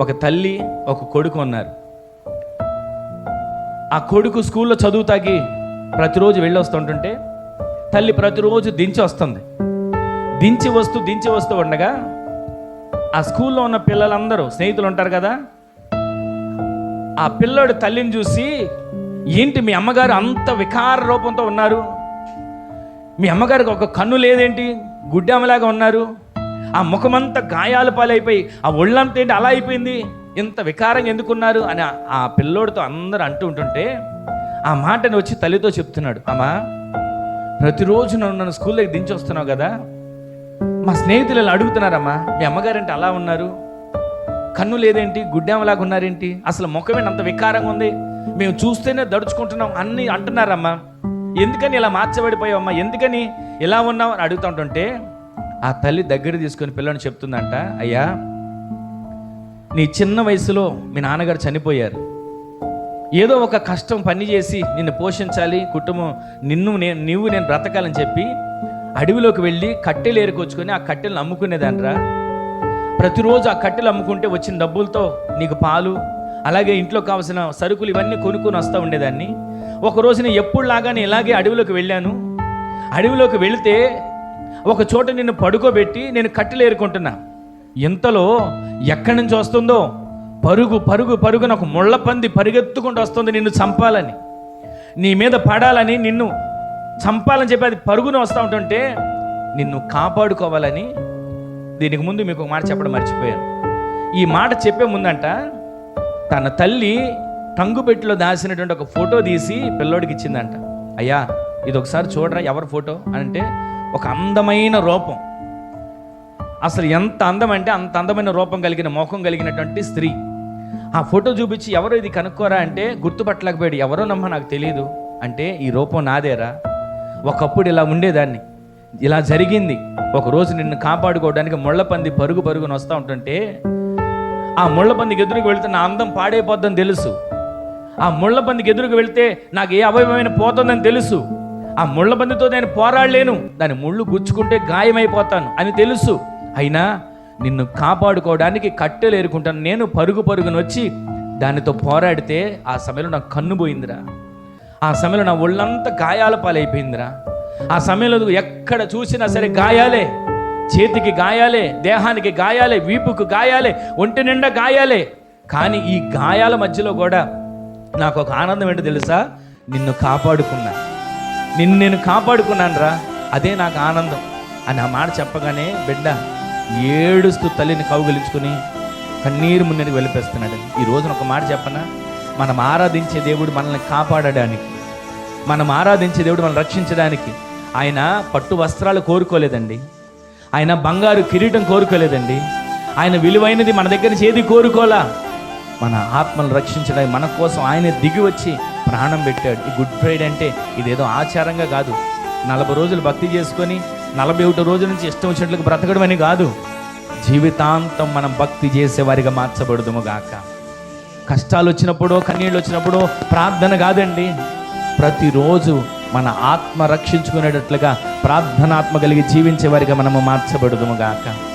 ఒక తల్లి ఒక కొడుకు ఉన్నారు. ఆ కొడుకు స్కూల్లో చదువు తాగి ప్రతిరోజు వెళ్ళి వస్తుంటుంటే తల్లి ప్రతిరోజు దించి వస్తుంది. దించి వస్తూ దించి వస్తూ ఉండగా ఆ స్కూల్లో ఉన్న పిల్లలందరూ స్నేహితులు ఉంటారు కదా ఆ పిల్లోడు తల్లిని చూసి ఏంటి మీ అమ్మగారు అంత వికార రూపంతో ఉన్నారు? మీ అమ్మగారికి ఒక కన్ను లేదేంటి? గుడ్డామలాగా ఉన్నారు? ఆ ముఖమంతా గాయాల పాలైపోయి ఆ ఒళ్ళంతా ఏంటి అలా అయిపోయింది? ఇంత వికారం ఎందుకున్నారు? అని ఆ- పిల్లోడితో అందరూ అంటూ ఉంటుంటే ఆ మాటని వచ్చి తల్లితో చెప్తున్నాడు. అమ్మా ప్రతిరోజు నన్ను నన్ను స్కూల్ దగ్గర దించి వస్తున్నావు కదా? మా స్నేహితులు ఇలా అడుగుతున్నారమ్మా మీ అమ్మగారంటే అలా ఉన్నారు? కన్ను లేదేంటి? గుడ్డామలాగా ఉన్నారేంటి? అసలు ముఖమేంటి అంత వికారంగా ఉంది? మేము చూస్తేనే దడుచుకుంటున్నాం అన్ని అంటున్నారమ్మా. ఎందుకని ఇలా మార్చబడిపోయావమ్మా? ఎందుకని ఇలా ఉన్నావు? అని అడుగుతుంటుంటే ఆ తల్లి దగ్గర తీసుకొని పిల్లని చెప్తుందంట అయ్యా నీ చిన్న వయసులో మీ నాన్నగారు చనిపోయారు. ఏదో ఒక కష్టం పని చేసి నిన్ను పోషించాలి కుటుంబం నిన్ను నేను నువ్వు నేను బ్రతకాలని చెప్పి అడవిలోకి వెళ్ళి కట్టెలు ఏరుకొచ్చుకొని ఆ కట్టెలను అమ్ముకునేదాన్రా. ప్రతిరోజు ఆ కట్టెలు అమ్ముకుంటే వచ్చిన డబ్బులతో నీకు పాలు అలాగే ఇంట్లో కావాల్సిన సరుకులు ఇవన్నీ కొనుక్కొని వస్తూ ఉండేదాన్ని. ఒక రోజున ఎప్పుడు లాగానే ఇలాగే అడవిలోకి వెళ్ళాను. అడవిలోకి వెళితే ఒక చోట నిన్ను పడుకోబెట్టి నేను కట్టెలేరుకుంటున్నా. ఇంతలో ఎక్కడి నుంచి వస్తుందో? పరుగు పరుగు పరుగున ఒక ముళ్ళ పంది పరిగెత్తుకుంటూ వస్తుంది నిన్ను చంపాలని. నీ మీద పడాలని నిన్ను చంపాలని చెప్పి అది పరుగున వస్తూ ఉంటుంటే నిన్ను కాపాడుకోవాలని దీనికి ముందు మీకు ఒక మాట చెప్పడం మర్చిపోయాను. ఈ మాట చెప్పే ముందంట తన తల్లి టంగుపెట్టిలో దాచినటువంటి ఒక ఫోటో తీసి పిల్లోడికి ఇచ్చిందంట. అయ్యా ఇది ఒకసారి చూడరా ఎవరి ఫోటో? అని అంటే ఒక అందమైన రూపం. అసలు ఎంత అందం అంటే అంత అందమైన రూపం కలిగిన మోఖం కలిగినటువంటి స్త్రీ. ఆ ఫోటో చూపించి ఎవరో ఇది కనుక్కోరా అంటే గుర్తుపట్టలేకపోయాడు. ఎవరో నమ్మ నాకు తెలియదు అంటే ఈ రూపం నాదేరా. ఒకప్పుడు ఇలా ఉండేదాన్ని. ఇలా జరిగింది. ఒకరోజు నిన్ను కాపాడుకోవడానికి ముళ్ళపంది పరుగు పరుగున వస్తూ ఉంటుంటే ఆ ముళ్ళపందికి ఎదురుకు వెళ్తే నా అందం పాడైపోద్దని తెలుసు. ఆ ముళ్ళపందికి ఎదురుకు వెళ్తే నాకు ఏ అవయవమైన పోతుందని తెలుసు. ఆ ముళ్ళపందితో నేను పోరాడలేను. దాని ముళ్ళు గుచ్చుకుంటే గాయమైపోతాను అని తెలుసు. అయినా నిన్ను కాపాడుకోవడానికి కట్టెలు ఏరుకుంటాను. నేను పరుగు పరుగున వచ్చి దానితో పోరాడితే ఆ సమయంలో నాకు కన్ను పోయిందిరా. ఆ సమయంలో నా ఒళ్ళంతా గాయాల పాలైపోయిందిరా. ఆ సమయంలో ఎక్కడ చూసినా సరే గాయాలే. చేతికి గాయాలే దేహానికి గాయాలే వీపుకు గాయాలే ఒంటి నిండా గాయాలే. కానీ ఈ గాయాల మధ్యలో కూడా నాకు ఒక ఆనందం ఏంటో తెలుసా? నిన్ను కాపాడుకున్నా. నిన్ను నేను కాపాడుకున్నాను రా అదే నాకు ఆనందం. అని ఆ మాట చెప్పగానే బిడ్డ ఏడుస్తూ తల్లిని కౌగిలించుకుని కన్నీరు మున్నీరు వెళ్ళిపేస్తున్నాడు ఈ రోజున ఒక మాట చెప్పనా? మనం ఆరాధించే దేవుడు మనల్ని కాపాడడానికి మనం ఆరాధించే దేవుడు మనల్ని రక్షించడానికి ఆయన పట్టు వస్త్రాలు కోరుకోలేదండి. ఆయన బంగారు కిరీటం కోరుకోలేదండి. ఆయన విలువైనది మన దగ్గర నుంచి ఏది కోరుకోలా మన ఆత్మను రక్షించడానికి మన కోసం ఆయన దిగి వచ్చి ప్రాణం పెట్టాడు. ఈ గుడ్ ఫ్రైడే అంటే ఇదేదో ఆచారంగా కాదు. నలభై రోజులు భక్తి చేసుకొని నలభై ఒకటి రోజుల నుంచి ఇష్టం వచ్చినట్లుగా బ్రతకడం అని కాదు. జీవితాంతం మనం భక్తి చేసేవారిగా మార్చబడదుము గాక. కష్టాలు వచ్చినప్పుడో కన్నీళ్ళు వచ్చినప్పుడో ప్రార్థన కాదండి. ప్రతిరోజు మన ఆత్మ రక్షించుకునేటట్లుగా ప్రార్థనాత్మ కలిగి జీవించే వారిగా మనము మార్చబడదుము గాక.